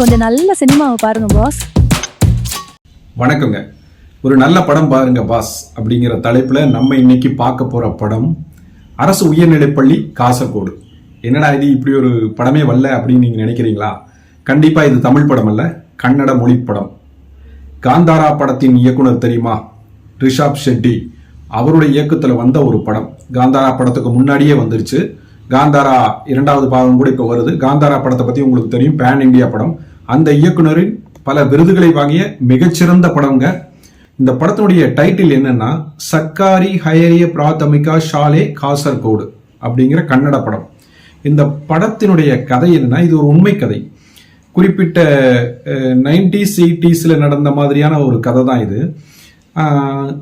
கொஞ்சம் நல்ல சினிமாவை பாருங்க பாஸ் வணக்கங்க. ஒரு நல்ல படம் பாருங்க பாஸ் அப்படிங்கிற தலைப்புல நம்ம இன்னைக்கு பார்க்க போற படம் அரசு உயர்நிலைப்பள்ளி காசர்கோடு. என்னடா இது இப்படி ஒரு படமே வரல அப்படின்னு நீங்க நினைக்கிறீங்களா? கண்டிப்பா இது தமிழ் படம் அல்ல கன்னட மொழி படம். காந்தாரா படத்தின் இயக்குனர் தெரியுமா? ரிஷாப் ஷெட்டி. அவருடைய இயக்கத்துல வந்த ஒரு படம். காந்தாரா படத்துக்கு முன்னாடியே வந்துருச்சு. காந்தாரா இரண்டாவது பாகம் கூட இப்போ வருது. காந்தாரா படத்தை பத்தி உங்களுக்கு தெரியும். பேன் இந்தியா படம். அந்த இயக்குனரின் பல விருதுகளை வாங்கிய மிகச்சிறந்த படம்ங்க. இந்த படத்தினுடைய டைட்டில் என்னன்னா சர்க்காரி ஹயரிய பிராத்தமிகா ஷாலே காசர்கோடு அப்படிங்கிற கன்னட படம். இந்த படத்தினுடைய கதை என்னன்னா இது ஒரு உண்மை கதை. குறிப்பிட்ட நைன்டிஸ் எயிட்டிஸில் நடந்த மாதிரியான ஒரு கதை தான் இது.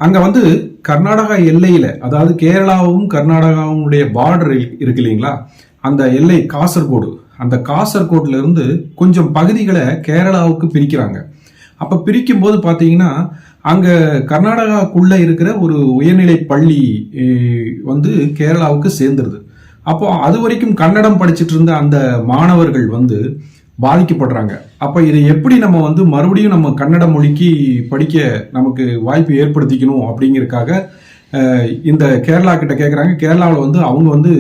அங்கே வந்து கர்நாடகா எல்லையில் அதாவது கேரளாவும் கர்நாடகாவுடைய பார்டர் இருக்கு இல்லைங்களா? அந்த எல்லை காசர்கோடு. அந்த காசர்கோட்ல இருந்து கொஞ்சம் பகுதிகளை கேரளாவுக்கு பிரிக்கிறாங்க. அப்ப பிரிக்கும் போது பாத்தீங்கன்னா அங்க கர்நாடகாக்குள்ள இருக்கிற ஒரு உயர்நிலை பள்ளி வந்து கேரளாவுக்கு சேர்ந்துருது. அப்போ அது வரைக்கும் கன்னடம் படிச்சிட்டு இருந்த அந்த மாணவர்கள் வந்து பாதிக்கப்படுறாங்க. அப்ப இதை எப்படி நம்ம வந்து மறுபடியும் நம்ம கன்னட மொழிக்கு படிக்க நமக்கு வாய்ப்பு ஏற்படுத்திக்கணும் அப்படிங்கிறதுக்காக இந்த கேரளா கிட்ட கேட்குறாங்க கேரளாவில் வந்து அவங்க வந்து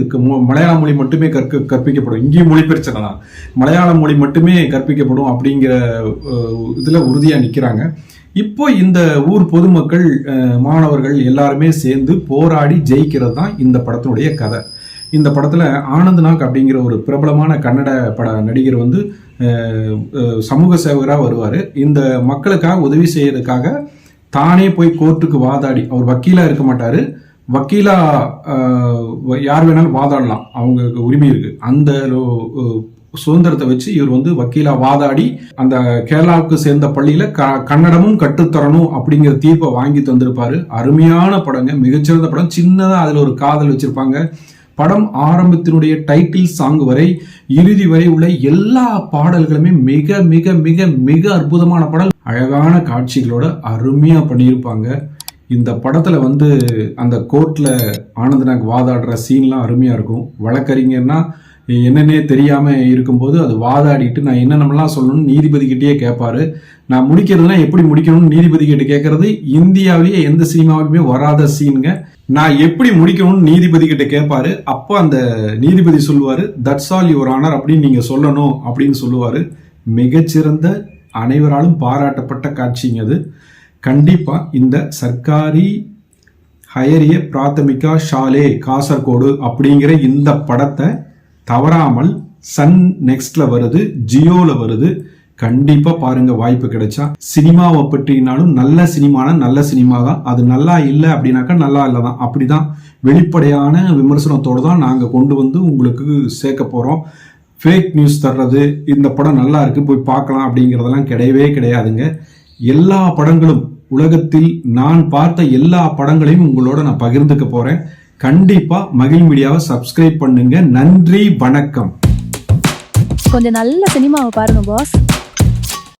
மலையாள மொழி மட்டுமே கற்க கற்பிக்கப்படும். இங்கேயும் மொழி பிரச்சனை தான். மலையாள மொழி மட்டுமே கற்பிக்கப்படும் அப்படிங்கிற இதில் உறுதியாக நிற்கிறாங்க இப்போ இந்த ஊர் பொதுமக்கள் மாணவர்கள் எல்லாருமே சேர்ந்து போராடி ஜெயிக்கிறது தான் இந்த படத்தினுடைய கதை. இந்த படத்தில் ஆனந்த் நாக் அப்படிங்கிற ஒரு பிரபலமான கன்னட பட நடிகர் வந்து சமூக சேவகராக வருவார். இந்த மக்களுக்காக உதவி செய்யறதுக்காக தானே போய் கோர்ட்டுக்கு வாதாடி அவர் வக்கீலா இருக்க மாட்டாரு. வக்கீலா யார் வேணாலும் வாதாடலாம். அவங்களுக்கு உரிமை இருக்கு. அந்த சுதந்திரத்தை வச்சு இவர் வந்து வக்கீலா வாதாடி அந்த கேரளாவுக்கு சேர்ந்த பள்ளியில க- கன்னடமும் கற்றுத்தரணும் அப்படிங்கிற தீர்ப்பை வாங்கி தந்திருப்பாரு. அருமையான படங்க மிகச்சிறந்த படம். சின்னதா அதுல ஒரு காதல் வச்சிருப்பாங்க. படம் ஆரம்பத்தினுடைய டைட்டில் சாங் வரை இறுதி வரை உள்ள எல்லா பாடல்களுமே மிக மிக மிக மிக அற்புதமான பாடல் அழகான காட்சிகளோட அருமையாக பண்ணியிருப்பாங்க. இந்த படத்தில் வந்து அந்த கோர்ட்டில் ஆனந்தநாக் வாதாடுற சீன்லாம் அருமையாக இருக்கும். வழக்கறிஞர்னா என்னன்னே தெரியாமல் இருக்கும்போது அது வாதாடிட்டு நான் என்னென்னலாம் சொல்லணும்னு நீதிபதிக்கிட்டேயே கேட்பாரு நான் முடிக்கிறதுனா எப்படி முடிக்கணும்னு நீதிபதி கிட்ட கேட்கறது இந்தியாவிலேயே எந்த சினிமாவுக்குமே வராத சீனுங்க. நான் எப்படி முடிக்கணும்னு நீதிபதி கிட்ட கேட்பாரு அப்போ அந்த நீதிபதி சொல்லுவார் தட்ஸ் ஆல் யுவர் ஆனர் அப்படின்னு நீங்கள் சொல்லணும் அப்படின்னு சொல்லுவார். மிகச்சிறந்த அனைவராலும் பாராட்டப்பட்ட காட்சிங்க அது. கண்டிப்பாக இந்த சர்க்காரி ஹயரிய பிராத்தமிகா ஷாலே காசர்கோடு அப்படிங்கிற இந்த படத்தை தவறாமல் சன் நெக்ஸ்ட்ல வருது ஜியோல வருது. கண்டிப்பா பாருங்க வாய்ப்பு கிடைச்சா. சினிமாவை பற்றினாலும் நல்ல சினிமான நல்ல சினிமா தான் அது நல்லா இல்லை அப்படின்னாக்கா நல்லா இல்லை தான் அப்படிதான். வெளிப்படையான விமர்சனத்தோடு தான் நாங்கள் கொண்டு வந்து உங்களுக்கு சேர்க்க போறோம். ஃபேக் நியூஸ் தர்றது இந்த படம் நல்லா இருக்கு போய் பார்க்கலாம் அப்படிங்கிறதெல்லாம் கிடையவே கிடையாதுங்க. எல்லா படங்களும் உலகத்தில் நான் பார்த்த எல்லா படங்களையும் உங்களோட நான் பகிர்ந்துக்க போறேன். கண்டிப்பா மகிழ் மீடியாவை சப்ஸ்கிரைப் பண்ணுங்க. நன்றி வணக்கம். கொஞ்சம் நல்ல சினிமாவை பாருங்க பாஸ்